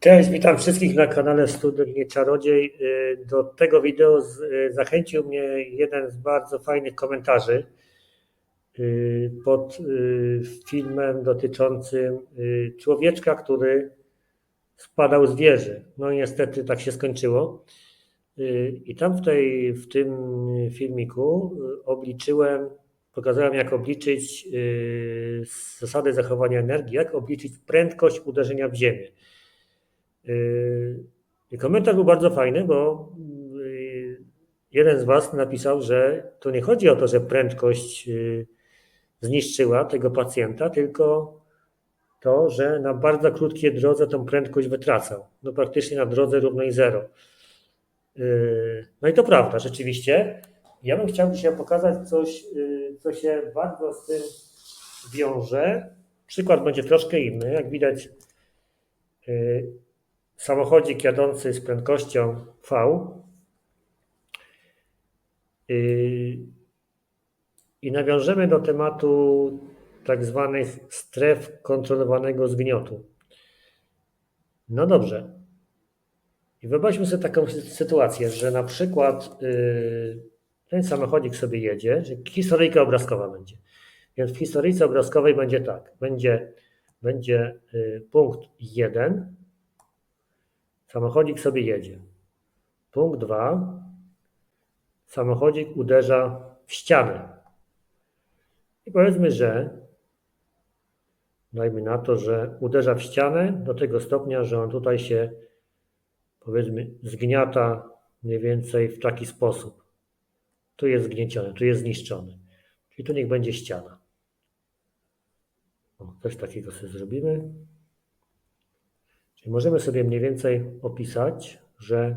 Cześć, witam wszystkich na kanale Student Czarodziej. Y, Do tego wideo y, zachęcił mnie jeden z bardzo fajnych komentarzy y, pod filmem dotyczącym człowieczka, który spadał z wieży. No i niestety tak się skończyło. I tam w, tej, w tym filmiku obliczyłem, pokazałem jak obliczyć y, zasady zachowania energii, jak obliczyć prędkość uderzenia w ziemię. I komentarz był bardzo fajny, bo yy, jeden z Was napisał, że to nie chodzi o to, że prędkość zniszczyła tego pacjenta, tylko to, że na bardzo krótkiej drodze tą prędkość wytracał. No praktycznie na drodze równej zero. No i to prawda, rzeczywiście. Ja bym chciał dzisiaj pokazać coś, co się bardzo z tym wiąże. Przykład będzie troszkę inny. Jak widać, yy, samochodzik jadący z prędkością V yy, i nawiążemy do tematu tak zwanych stref kontrolowanego zgniotu. No dobrze. I wyobraźmy sobie taką sy- sytuację, że na przykład yy, ten samochodzik sobie jedzie, że historyjka obrazkowa będzie. Więc w historyjce obrazkowej będzie tak, będzie, będzie yy, punkt 1, Samochodzik sobie jedzie. Punkt dwa. Samochodzik uderza w ścianę. I powiedzmy, że dajmy na to, że uderza w ścianę do tego stopnia, że on tutaj się powiedzmy zgniata mniej więcej w taki sposób. Tu jest zgnieciony, tu jest zniszczony. Czyli tu niech będzie ściana. O, coś takiego sobie zrobimy. Czyli możemy sobie mniej więcej opisać, że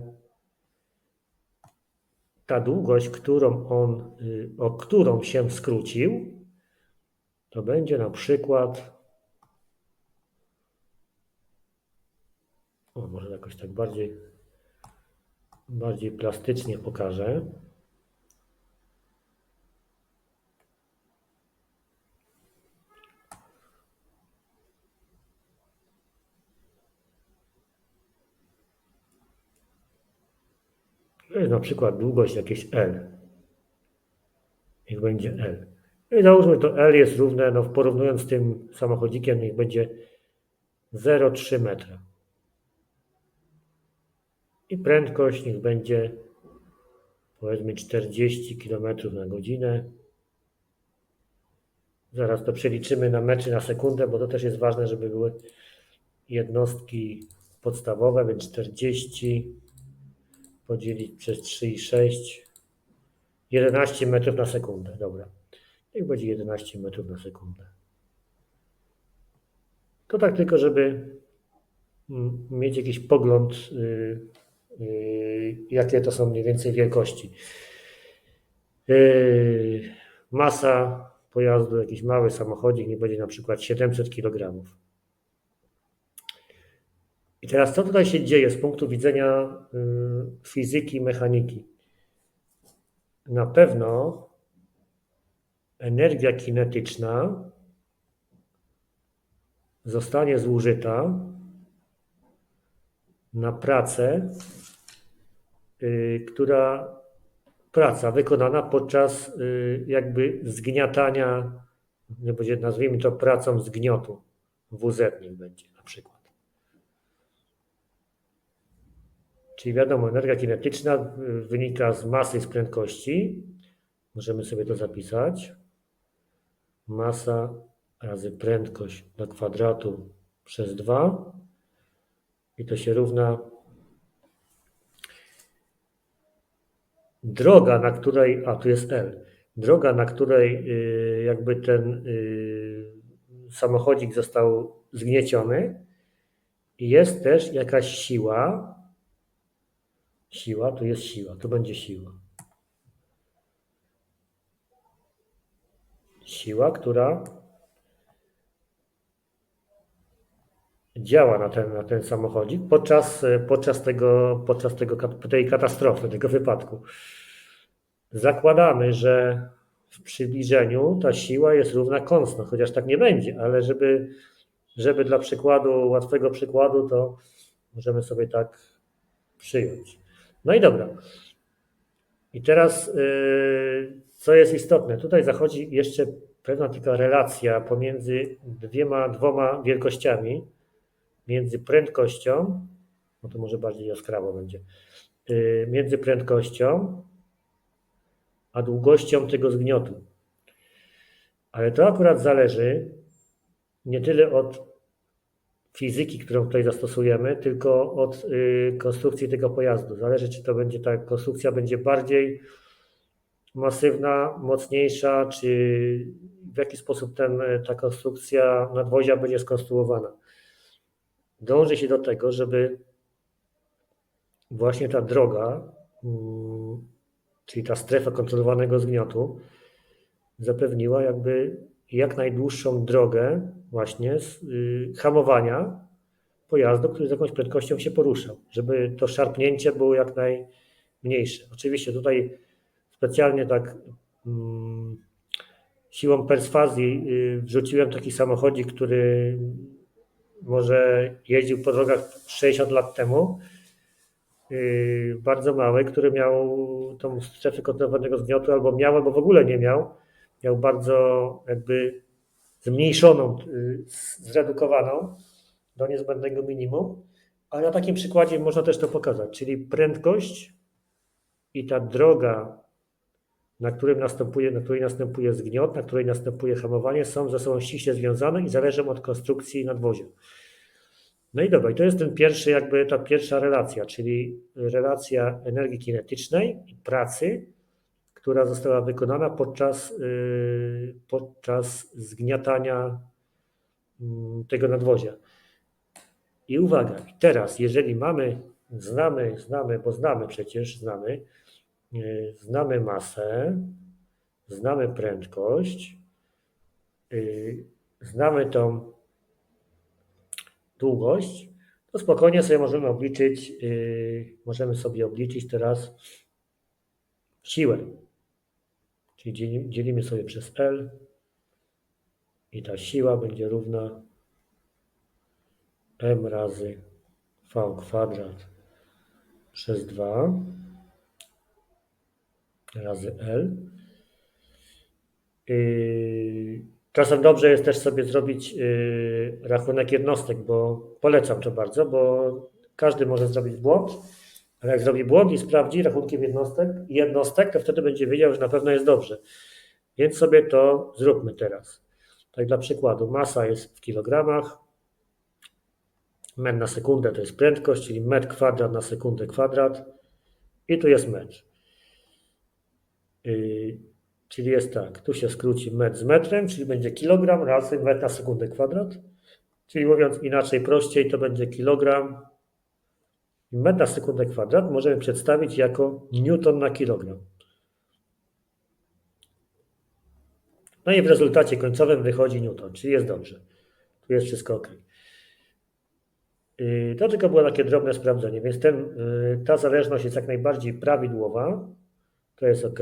ta długość, którą on, y, o którą się skrócił, to będzie na przykład. O, może jakoś tak bardziej, bardziej plastycznie pokażę. To jest na przykład długość jakieś L. Niech będzie L. No I załóżmy, to L jest równe, no porównując z tym samochodzikiem, niech będzie 0,3 metra. I prędkość niech będzie powiedzmy 40 km na godzinę. Zaraz to przeliczymy na metry na sekundę, bo to też jest ważne, żeby były jednostki podstawowe, więc 40 podzielić przez 3,6 11 metrów na sekundę. Dobra. Niech będzie 11 metrów na sekundę. To tak tylko, żeby mieć jakiś pogląd, y, y, jakie to są mniej więcej wielkości. Y, Masa pojazdu, jakiś mały samochodzik, nie będzie na przykład 700 kg. I teraz co tutaj się dzieje z punktu widzenia y, fizyki, mechaniki? Na pewno energia kinetyczna zostanie zużyta na pracę, y, która praca wykonana podczas y, jakby zgniatania, nazwijmy to pracą zgniotu, WZ będzie na przykład. Czyli wiadomo, energia kinetyczna y, wynika z masy, z prędkości. Możemy sobie to zapisać. Masa razy prędkość do kwadratu przez 2. I to się równa droga, na której, a tu jest L, droga, na której y, jakby ten y, samochodzik został zgnieciony. I jest też jakaś siła, Siła, tu jest siła, tu będzie siła. Siła, która działa na ten, na ten samochodzik podczas, podczas, tego, podczas tego, tej katastrofy, tego wypadku. Zakładamy, że w przybliżeniu ta siła jest równa konstną, chociaż tak nie będzie, ale żeby żeby dla przykładu, łatwego przykładu, to możemy sobie tak przyjąć. No i dobra. I teraz, yy, co jest istotne, tutaj zachodzi jeszcze pewna taka relacja pomiędzy dwiema, dwoma wielkościami, między prędkością, no to może bardziej jaskrawo będzie, yy, między prędkością a długością tego zgniotu. Ale to akurat zależy nie tyle od fizyki, którą tutaj zastosujemy, tylko od y, konstrukcji tego pojazdu. Zależy, czy to będzie ta konstrukcja będzie bardziej masywna, mocniejsza, czy w jaki sposób ten, ta konstrukcja nadwozia będzie skonstruowana. Dąży się do tego, żeby właśnie ta droga, mm, czyli ta strefa kontrolowanego zgniotu, zapewniła jakby jak najdłuższą drogę właśnie z y, hamowania pojazdu, który z jakąś prędkością się poruszał, żeby to szarpnięcie było jak najmniejsze. Oczywiście tutaj specjalnie tak mm, siłą perswazji y, wrzuciłem taki samochodzik, który może jeździł po drogach 60 lat temu, y, bardzo mały, który miał tą strefę kontrolowanego zgniotu, albo miał, albo w ogóle nie miał miał bardzo jakby zmniejszoną, y, zredukowaną do niezbędnego minimum, ale na takim przykładzie można też to pokazać, czyli prędkość i ta droga, na, którym następuje, na której następuje zgniot, na której następuje hamowanie, są ze sobą ściśle związane i zależą od konstrukcji nadwozia. No i dobra, i to jest ten pierwszy, jakby ta pierwsza relacja, czyli relacja energii kinetycznej i pracy która została wykonana podczas, y, podczas zgniatania mm, tego nadwozia. I uwaga, teraz, jeżeli mamy, znamy, znamy, bo znamy przecież, znamy, y, znamy masę, znamy prędkość, y, znamy tą długość, to spokojnie sobie możemy obliczyć, możemy sobie obliczyć teraz siłę. Czyli dzielimy sobie przez L i ta siła będzie równa m razy v kwadrat przez 2 razy L. Czasem dobrze jest też sobie zrobić y, rachunek jednostek, bo polecam to bardzo, bo każdy może zrobić błąd ale jak zrobi błąd i sprawdzi rachunkiem jednostek, jednostek, to wtedy będzie wiedział, że na pewno jest dobrze. Więc sobie to zróbmy teraz. Tak dla przykładu, masa jest w kilogramach, metr na sekundę to jest prędkość, czyli metr kwadrat na sekundę kwadrat i tu jest metr. Yy, czyli jest tak, tu się skróci metr z metrem, czyli będzie kilogram razy metr na sekundę kwadrat. Czyli mówiąc inaczej, prościej, to będzie kilogram metr na sekundę kwadrat możemy przedstawić jako newton na kilogram. No i w rezultacie końcowym wychodzi newton, czyli jest dobrze. Tu jest wszystko ok. Yy, to tylko było takie drobne sprawdzenie, więc ten, yy, ta zależność jest jak najbardziej prawidłowa. To jest ok.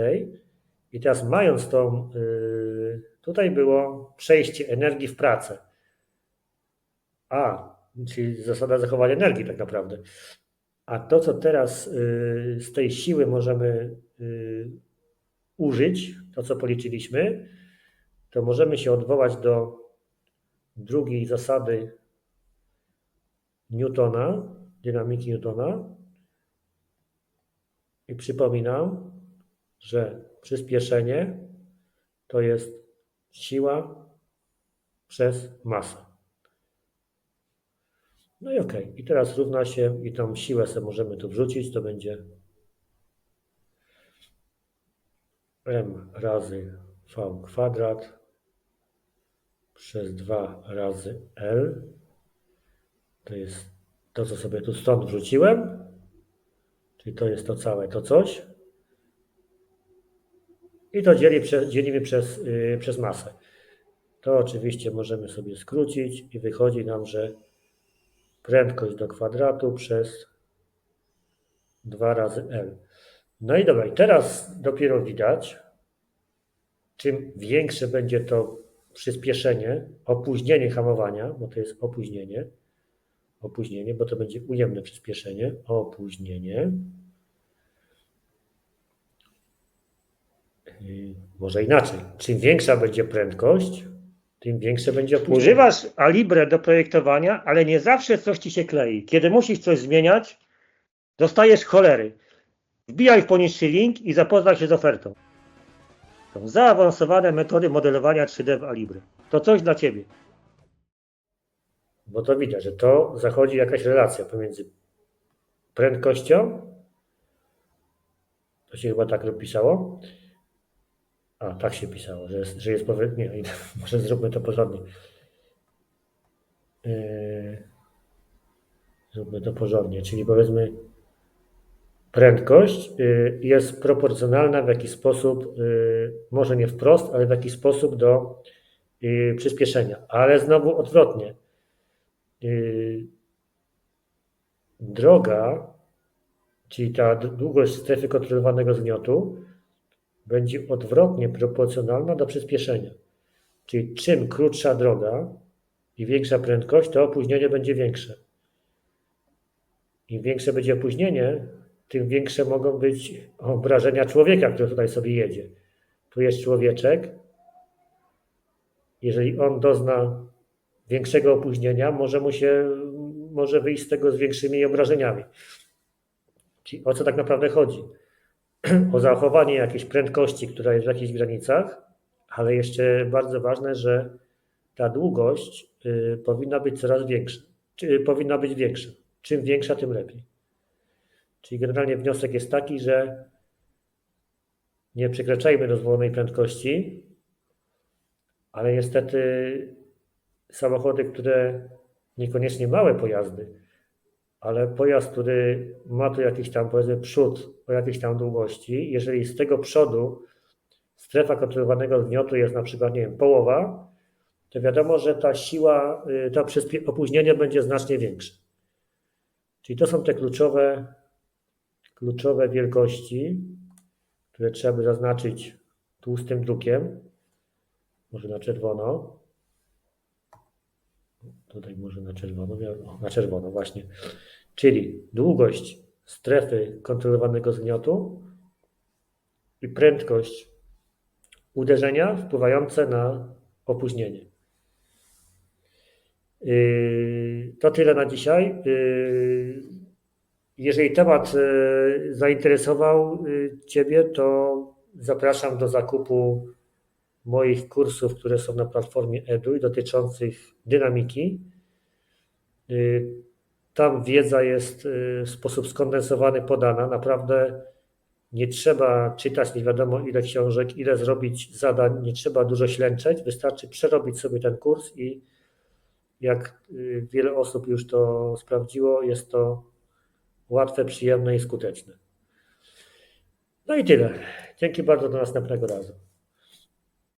I teraz mając tą, yy, tutaj było przejście energii w pracę. A, czyli zasada zachowania energii tak naprawdę. A to, co teraz y, z tej siły możemy y, użyć, to co policzyliśmy, to możemy się odwołać do drugiej zasady Newtona, dynamiki Newtona. I przypominam, że przyspieszenie to jest siła przez masę. No i ok. I teraz równa się i tą siłę sobie możemy tu wrzucić. To będzie m razy v kwadrat przez 2 razy L. To jest to, co sobie tu stąd wrzuciłem. Czyli to jest to całe, to coś. I to dzieli, dzielimy przez, yy, przez masę. To oczywiście możemy sobie skrócić i wychodzi nam, że prędkość do kwadratu przez 2 razy L. No i dobra, i teraz dopiero widać, czym większe będzie to przyspieszenie, opóźnienie hamowania, bo to jest opóźnienie, opóźnienie, bo to będzie ujemne przyspieszenie, opóźnienie. Yy, Może inaczej. Czym większa będzie prędkość, tym większe będzie opóźnienie. Używasz Alibre do projektowania, ale nie zawsze coś ci się klei. Kiedy musisz coś zmieniać, dostajesz cholery. Wbijaj w poniższy link i zapoznaj się z ofertą. Są zaawansowane metody modelowania 3D w Alibre. To coś dla Ciebie. Bo to widać, że to zachodzi jakaś relacja pomiędzy prędkością, to się chyba tak pisało, a tak się pisało, że jest, że jest powie... nie, może zróbmy to porządnie. Yy, Zróbmy to porządnie, czyli powiedzmy prędkość y, jest proporcjonalna w jakiś sposób, y, może nie wprost, ale w jakiś sposób do przyspieszenia. Ale znowu odwrotnie. Droga, czyli ta długość strefy kontrolowanego zgniotu, będzie odwrotnie proporcjonalna do przyspieszenia. Czyli czym krótsza droga i większa prędkość, to opóźnienie będzie większe. Im większe będzie opóźnienie, tym większe mogą być obrażenia człowieka, który tutaj sobie jedzie. Tu jest człowieczek. Jeżeli on dozna większego opóźnienia, może mu się, może wyjść z tego z większymi obrażeniami. Czyli o co tak naprawdę chodzi? O zachowanie jakiejś prędkości, która jest w jakichś granicach, ale jeszcze bardzo ważne, że ta długość y, powinna być coraz większa. Czy, y, powinna być większa. Czym większa, tym lepiej. Czyli generalnie wniosek jest taki, że nie przekraczajmy dozwolonej prędkości, ale niestety samochody, które niekoniecznie małe pojazdy, ale pojazd, który ma tu jakiś tam powiedzmy przód o jakiejś tam długości, jeżeli z tego przodu strefa kontrolowanego gniotu jest na przykład, nie wiem, połowa, to wiadomo, że ta siła, y, to opóźnienie będzie znacznie większe. Czyli to są te kluczowe, kluczowe wielkości, które trzeba by zaznaczyć tłustym drukiem, może na czerwono. Tutaj może na czerwono, na czerwono właśnie. Czyli długość strefy kontrolowanego zgniotu i prędkość uderzenia wpływające na opóźnienie. Yy, To tyle na dzisiaj. Yy, Jeżeli temat yy, zainteresował Ciebie, to zapraszam do zakupu moich kursów, które są na platformie Eduj dotyczących dynamiki. Yy, Tam wiedza jest yy, w sposób skondensowany podana. Naprawdę nie trzeba czytać nie wiadomo ile książek, ile zrobić zadań, nie trzeba dużo ślęczeć, wystarczy przerobić sobie ten kurs i jak y, wiele osób już to sprawdziło, jest to łatwe, przyjemne i skuteczne. No i tyle. Dzięki bardzo do następnego razu.